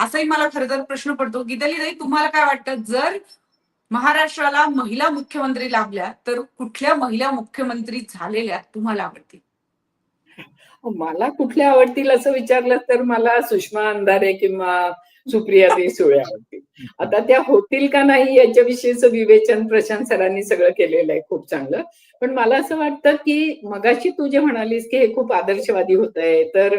असाही मला खरं तर प्रश्न पडतो. गीतालीताई तुम्हाला काय वाटतं? जर महाराष्ट्राला महिला मुख्यमंत्री लाभल्या तर कुठल्या महिला मुख्यमंत्री झालेल्या तुम्हाला आवडतील? मला कुठल्या आवडतील असं विचारलं तर मला सुषमा अंधारे किंवा सुप्रिया दे सुळे आवडतील आता त्या होतील का नाही याच्याविषयीचं विवेचन प्रशांत सरांनी सगळं केलेलं आहे खूप चांगलं. पण मला असं वाटतं की मगाशी तू जे म्हणालीस की हे खूप आदर्शवादी होत आहे तर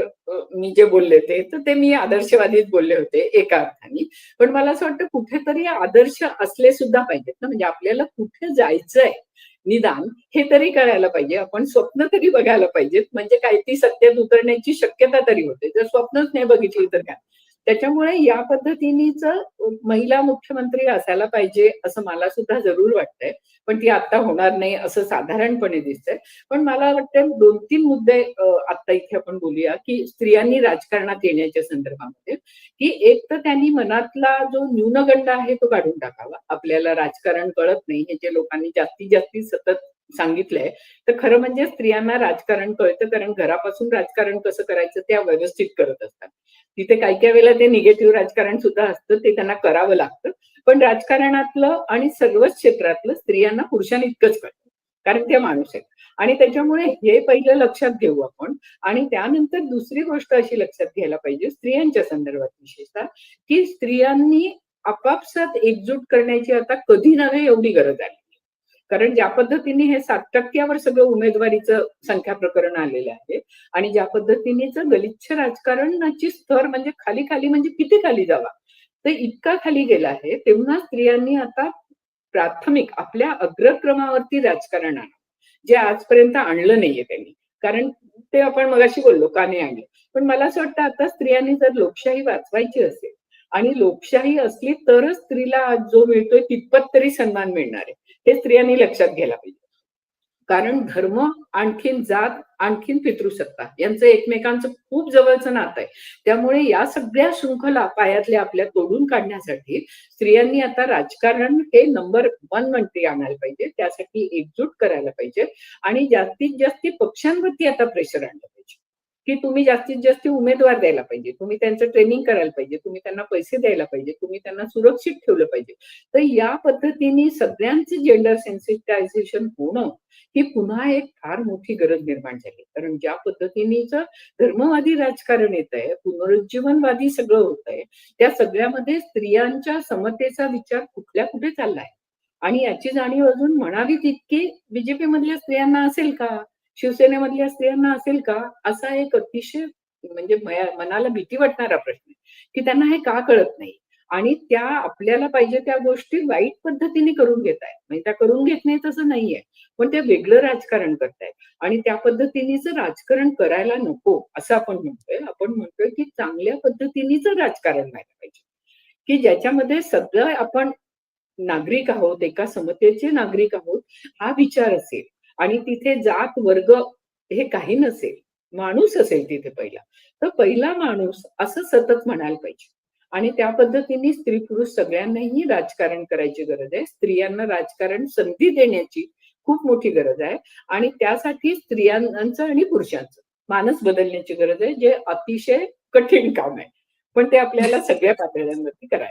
मी जे बोलले ते तर ते मी आदर्शवादीच बोलले होते एका अर्थाने. पण मला असं वाटतं कुठेतरी आदर्श असले सुद्धा पाहिजेत ना. म्हणजे आपल्याला कुठे जायचंय निदान हे तरी कळायला पाहिजे. आपण स्वप्न तरी बघायला पाहिजेत. म्हणजे काही ती सत्यात उतरण्याची शक्यता तरी होते. जर स्वप्नच नाही बघितली तर काय? त्याच्यामुळे या पद्धतीनेच महिला मुख्यमंत्री असायला पाहिजे असं मला सुद्धा जरूर वाटतंय. पण ती आता होणार नाही असं साधारणपणे दिसतंय. पण मला वाटतं दोन तीन मुद्दे आता इथे आपण बोलूया की स्त्रियांनी राजकारणात येण्याच्या संदर्भामध्ये. की एक तर त्यांनी मनातला जो न्यूनगंड आहे तो काढून टाकावा. आपल्याला राजकारण कळत नाही. हे जे लोकांनी जास्तीत जास्ती सतत सांगितलंय तर खरं म्हणजे स्त्रियांना राजकारण कळतं. कारण घरापासून राजकारण कसं करायचं त्या व्यवस्थित करत असतात. तिथे काही काही वेळेला ते निगेटिव्ह राजकारण सुद्धा असतं ते त्यांना करावं लागतं. पण राजकारणातलं आणि सर्वच क्षेत्रातलं स्त्रियांना पुरुषांनी इतकंच कळतं कारण त्या माणूस आहेत. आणि त्याच्यामुळे हे पहिलं लक्षात घेऊ आपण. आणि त्यानंतर दुसरी गोष्ट अशी लक्षात घ्यायला पाहिजे स्त्रियांच्या संदर्भात विशेषतः की स्त्रियांनी आपापसात एकजूट करण्याची आता कधी नव्हे एवढी गरज आली कारण ज्या पद्धतीने हे सात टक्क्यावर सगळं उमेदवारीचं संख्या प्रकरण आलेलं आहे आणि ज्या पद्धतीनेच गलिच्छ राजकारणाची स्तर म्हणजे खाली खाली म्हणजे किती खाली जावा तर इतका खाली गेला आहे तेव्हा स्त्रियांनी आता प्राथमिक आपल्या अग्रक्रमावरती राजकारण आणा जे आजपर्यंत आणलं नाहीये त्यांनी. कारण ते आपण मगाशी बोललो का नाही आणलं पण मला असं वाटतं आता स्त्रियांनी जर लोकशाही वाचवायची असेल आणि लोकशाही असली तरच स्त्रीला आज जो मिळतोय तितपत तरी सन्मान मिळणार आहे. हे स्त्रियांनी लक्षात घ्यायला पाहिजे. कारण धर्म आणखीन जात आणखीन पितृसत्ता यांचं एकमेकांचं खूप जवळचं नातं आहे. त्यामुळे या सगळ्या शृंखला पायातल्या आपल्या तोडून काढण्यासाठी स्त्रियांनी आता राजकारण हे नंबर वन मंत्री आणायला पाहिजे. त्यासाठी एकजूट करायला पाहिजे. आणि जास्तीत जास्त पक्षांवरती आता प्रेशर आणलं की तुम्ही जास्तीत जास्त उमेदवार द्यायला पाहिजे. तुम्ही त्यांचं ट्रेनिंग करायला पाहिजे. तुम्ही त्यांना पैसे द्यायला पाहिजे. तुम्ही त्यांना सुरक्षित ठेवलं पाहिजे. तर या पद्धतीने सगळ्यांचं जेंडर सेन्सिटायझेशन होणं ही पुन्हा एक फार मोठी गरज निर्माण झाली. कारण ज्या पद्धतीनेच धर्मवादी राजकारण येत आहे पुनरुज्जीवनवादी सगळं होत आहे त्या सगळ्यामध्ये स्त्रियांच्या समतेचा विचार कुठल्या कुठे चाललाय? आणि याची जाणीव अजून म्हणावी तितकी बीजेपी मधल्या स्त्रियांना असेल का? शिवसेनेमधल्या स्त्रियांना असेल का? असा एक अतिशय म्हणजे मनाला भीती वाटणारा प्रश्न की त्यांना हे का कळत नाही? आणि त्या आपल्याला पाहिजे त्या गोष्टी वाईट पद्धतीने करून घेत आहेत. म्हणजे त्या करून घेत नाही तसं नाहीये पण ते वेगळं राजकारण करतायत. आणि त्या पद्धतीनेच राजकारण करायला नको असं आपण म्हणतोय. आपण म्हणतोय की चांगल्या पद्धतीनेच राजकारण व्हायला पाहिजे. की ज्याच्यामध्ये सगळं आपण नागरिक आहोत एका समतेचे नागरिक आहोत हा विचार असेल आणि तिथे जात वर्ग हे काही नसेल. माणूस असेल तिथे पहिला. तर पहिला माणूस असं सतत म्हणायला पाहिजे. आणि त्या पद्धतीने स्त्री पुरुष सगळ्यांनाही राजकारण करायची गरज आहे. स्त्रियांना राजकारण संधी देण्याची खूप मोठी गरज आहे. आणि त्यासाठी स्त्रियांचं आणि पुरुषांचं मानस बदलण्याची गरज आहे जे अतिशय कठीण काम आहे. पण ते आपल्याला सगळ्या पातळ्यांवरती करायचं